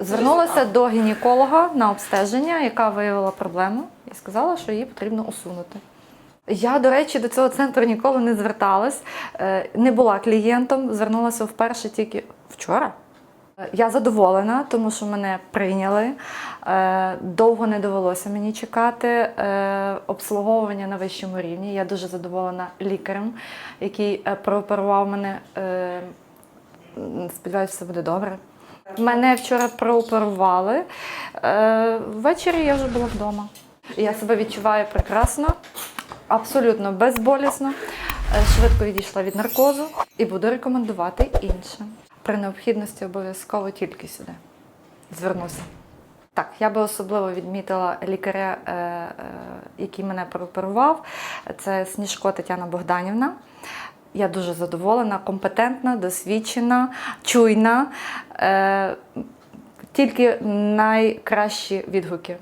Звернулася до гінеколога на обстеження, яка виявила проблему, і сказала, що її потрібно усунути. Я, до речі, до цього центру ніколи не зверталась, е, не була клієнтом, звернулася вперше тільки вчора. Я задоволена, тому що мене прийняли. Е, Довго не довелося мені чекати. Е, Обслуговування на вищому рівні. Я дуже задоволена лікарем, який прооперував мене. Сподіваюся, все буде добре. Мене вчора прооперували. Е, Ввечері я вже була вдома. Я себе відчуваю прекрасно, абсолютно безболісно. Е, Швидко відійшла від наркозу і буду рекомендувати іншим. При необхідності обов'язково тільки сюди. Звернуся. Так, я би особливо відмітила лікаря, е, який мене прооперував. Це Сніжко Тетяна Богданівна. Я дуже задоволена, компетентна, досвідчена, чуйна. Е, Тільки найкращі відгуки.